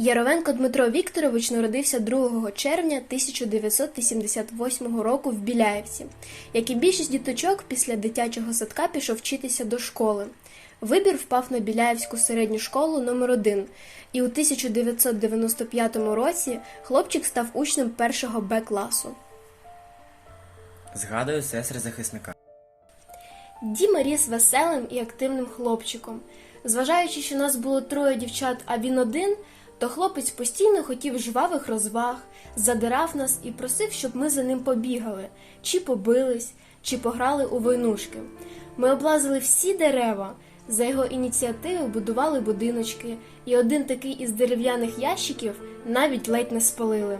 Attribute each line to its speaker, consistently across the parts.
Speaker 1: Яровенко Дмитро Вікторович народився 2 червня 1988 року в Біляєвці. Як і більшість діточок, після дитячого садка пішов вчитися до школи. Вибір впав на Біляєвську середню школу номер 1 і у 1995 році хлопчик став учнем першого Б класу.
Speaker 2: Згадую сестри захисника.
Speaker 1: Діма ріс веселим і активним хлопчиком. Зважаючи, що нас було троє дівчат, а він один, то хлопець постійно хотів жвавих розваг, задирав нас і просив, щоб ми за ним побігали, чи побились, чи пограли у войнушки. Ми облазили всі дерева. За його ініціативи будували будиночки, і один такий із дерев'яних ящиків навіть ледь не спалили.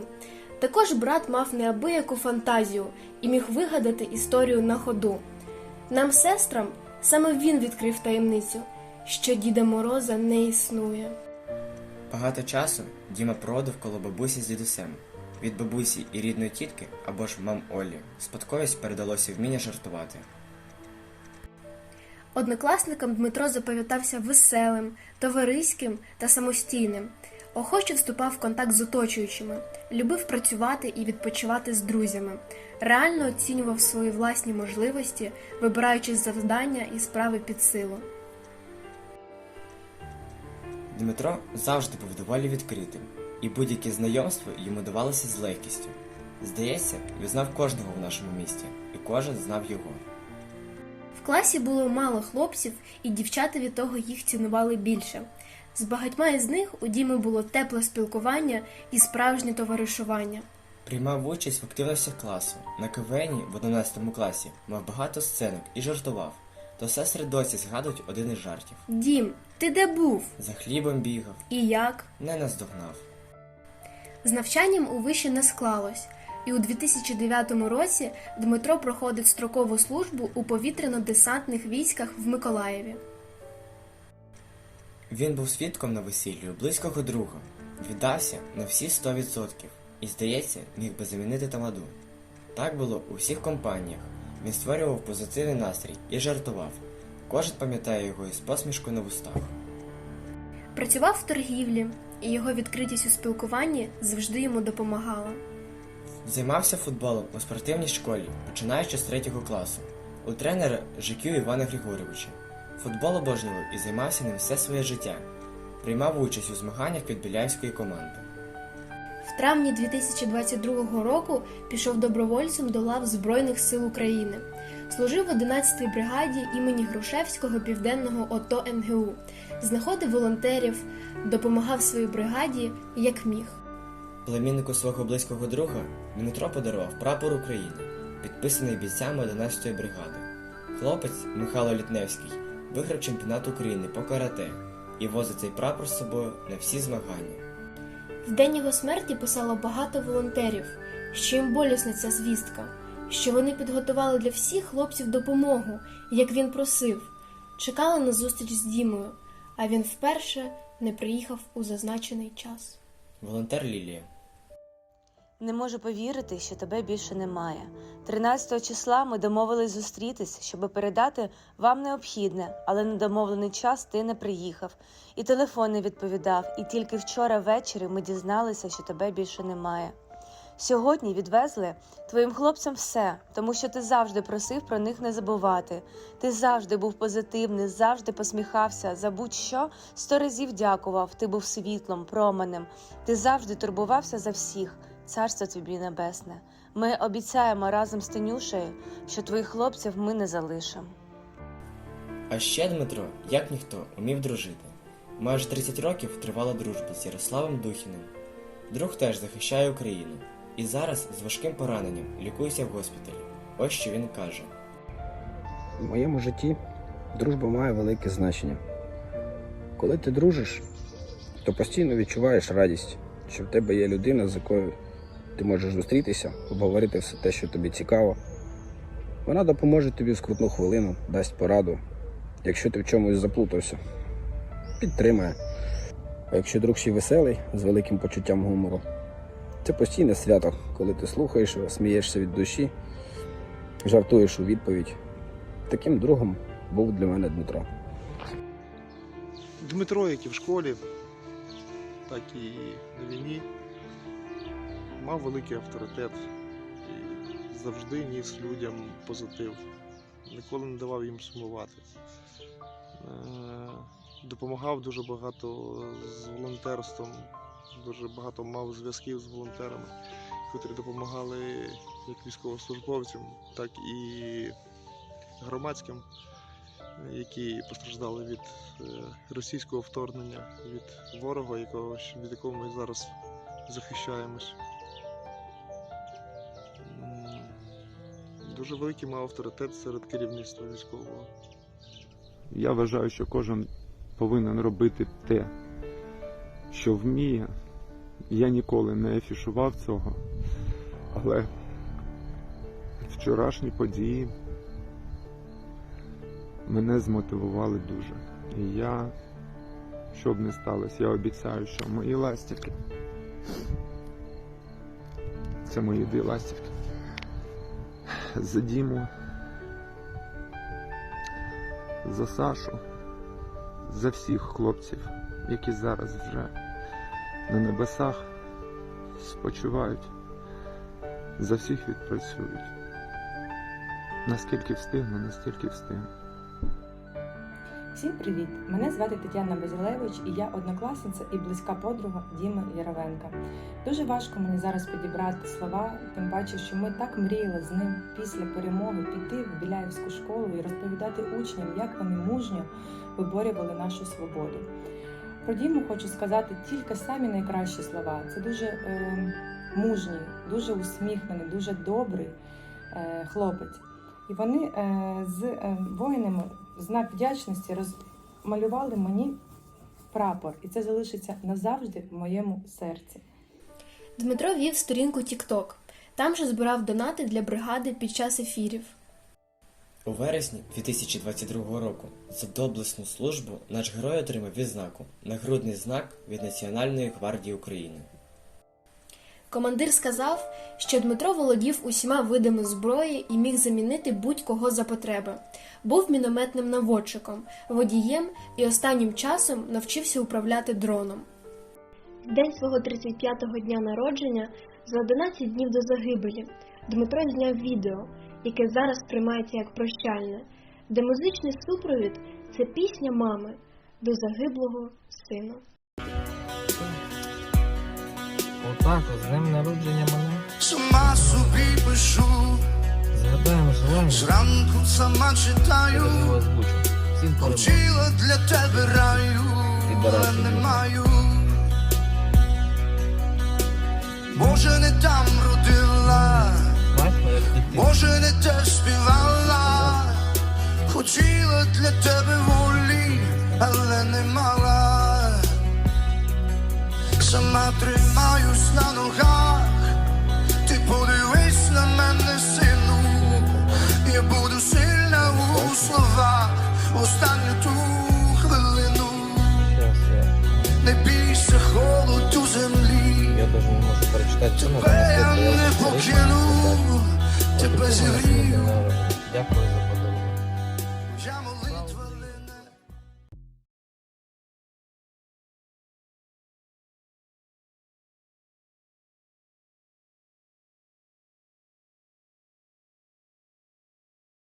Speaker 1: Також брат мав неабияку фантазію і міг вигадати історію на ходу. Нам, сестрам, саме він відкрив таємницю, що Діда Мороза не існує.
Speaker 2: Багато часу Діма проводив коло бабусі з дідусем. Від бабусі і рідної тітки або ж мам Олі спадковість передалося вміння жартувати.
Speaker 1: Однокласникам Дмитро запам'ятався веселим, товариським та самостійним. Охоче вступав в контакт з оточуючими, любив працювати і відпочивати з друзями, реально оцінював свої власні можливості, вибираючи завдання і справи під силу.
Speaker 2: Дмитро завжди був доволі відкритим, і будь-які знайомства йому давалися з легкістю. Здається, він знав кожного в нашому місті, і кожен знав його.
Speaker 1: В класі було мало хлопців, і дівчата від того їх цінували більше. З багатьма із них у Діми було тепле спілкування і справжнє товаришування.
Speaker 2: Приймав участь в активностях класу. На КВНі в 11 класі мав багато сценок і жартував. То сестри досі згадують один із жартів.
Speaker 1: Дім, ти де був?
Speaker 2: За хлібом бігав,
Speaker 1: І як?
Speaker 2: не наздогнав.
Speaker 1: З навчанням у виші не склалось, і у 2009 році Дмитро проходить строкову службу у повітряно-десантних військах в Миколаєві.
Speaker 2: Він був свідком на весіллі у близького друга, віддався на всі 100% і, здається, міг би замінити тамаду. Так було у всіх компаніях. Він створював позитивний настрій і жартував. Кожен пам'ятає його із посмішкою на вустах.
Speaker 1: Працював в торгівлі, і його відкритість у спілкуванні завжди йому допомагала.
Speaker 2: Займався футболом у спортивній школі, починаючи з третього класу, у тренера Жикю Івана Григоровича. Футбол обожнював і займався ним все своє життя. Приймав участь у змаганнях від біляївської команди.
Speaker 1: Травні 2022 року пішов добровольцем до лав Збройних сил України. Служив в 11-й бригаді імені Грушевського південного ОТО НГУ, знаходив волонтерів, допомагав своїй бригаді як міг.
Speaker 2: Племіннику свого близького друга Дмитро подарував прапор України, підписаний бійцями 11-ї бригади. Хлопець Михайло Літневський виграв чемпіонат України по карате і возить цей прапор з собою на всі змагання.
Speaker 1: В день його смерті писало багато волонтерів, що їм болісна ця звістка, що вони підготували для всіх хлопців допомогу, як він просив, чекали на зустріч з Дімою, а він вперше не приїхав у зазначений час.
Speaker 2: Волонтер Лілія.
Speaker 3: Не можу повірити, що тебе більше немає. 13 числа ми домовились зустрітись, щоб передати вам необхідне, але на домовлений час ти не приїхав, і телефон не відповідав. І тільки вчора ввечері ми дізналися, що тебе більше немає. Сьогодні відвезли твоїм хлопцям все, тому що ти завжди просив про них не забувати. Ти завжди був позитивний, завжди посміхався, за будь-що сто разів дякував. Ти був світлом, променем. Ти завжди турбувався за всіх. Царство тобі небесне. Ми обіцяємо разом з Тенюшею, що твоїх хлопців ми не залишимо.
Speaker 2: А ще Дмитро, як ніхто, умів дружити. Майже 30 років тривала дружба з Ярославом Духіним. Друг теж захищає Україну. І зараз з важким пораненням лікується в госпіталі. Ось що він каже.
Speaker 4: В моєму житті дружба має велике значення. Коли ти дружиш, то постійно відчуваєш радість, що в тебе є людина, з якою ти можеш зустрітися, обговорити все те, що тобі цікаво. Вона допоможе тобі в скрутну хвилину, дасть пораду, якщо ти в чомусь заплутався, підтримає. А якщо друг ще веселий, з великим почуттям гумору, це постійне свято, коли ти слухаєш, смієшся від душі, жартуєш у відповідь. Таким другом був для мене Дмитро.
Speaker 5: Дмитро, як і в школі, так і на війні. Мав великий авторитет і завжди ніс людям позитив. Ніколи не давав їм сумувати. Е, Допомагав дуже багато з волонтерством, дуже багато мав зв'язків з волонтерами, котрі допомагали як військовослужбовцям, так і громадським, які постраждали від е, російського вторгнення, від ворога, від якого ми зараз захищаємось. Дуже великий мав авторитет серед керівництва військового.
Speaker 6: Я вважаю, що кожен повинен робити те, що вміє. Я ніколи не афішував цього, але вчорашні події мене змотивували дуже. І я, що б не сталося, я обіцяю, що мої ластівки. Це мої дві ластівки. За Діму, за Сашу, за всіх хлопців, які зараз вже на небесах спочивають, за всіх відпрацюють. Наскільки встигну, настільки встигну.
Speaker 7: Всім привіт! Мене звати Тетяна Базілевич і я однокласниця і близька подруга Діми Яровенка. Дуже важко мені зараз підібрати слова, тим паче, що ми так мріяли з ним після перемоги піти в Біляївську школу і розповідати учням, як вони мужньо виборювали нашу свободу. Про Діму хочу сказати тільки самі найкращі слова. Це дуже е, мужній, дуже усміхнений, дуже добрий е, хлопець. І вони е, з е, воїнами в знак вдячності розмалювали мені прапор, і це залишиться назавжди в моєму серці.
Speaker 1: Дмитро вів сторінку TikTok. Там же збирав донати для бригади під час ефірів.
Speaker 2: У вересні 2022 року за доблесну службу наш герой отримав відзнаку нагрудний знак від Національної гвардії України.
Speaker 1: Командир сказав, що Дмитро володів усіма видами зброї і міг замінити будь-кого за потреби. Був мінометним наводчиком, водієм і останнім часом навчився управляти дроном. В день свого 35-го дня народження, за 11 днів до загибелі, Дмитро зняв відео, яке зараз сприймається як прощальне, де музичний супровід це пісня мами до загиблого сина.
Speaker 8: Отак, з днем народження мене.
Speaker 9: Сама собі пишу,
Speaker 8: Згадаємо желання.
Speaker 9: зранку сама читаю, хотіла для тебе раю, але не маю. Може, не там родила, може, не те співала, хотіла для тебе волі, але не мала. Сама тримаюсь на ногах, ти подивись на мене, сину, я буду сильна у словах, останню ту хвилину, не бійся холоду землі.
Speaker 8: Я даже не можу перечитати
Speaker 9: Тебе я не покину, тебе зігрію.
Speaker 8: Дякую за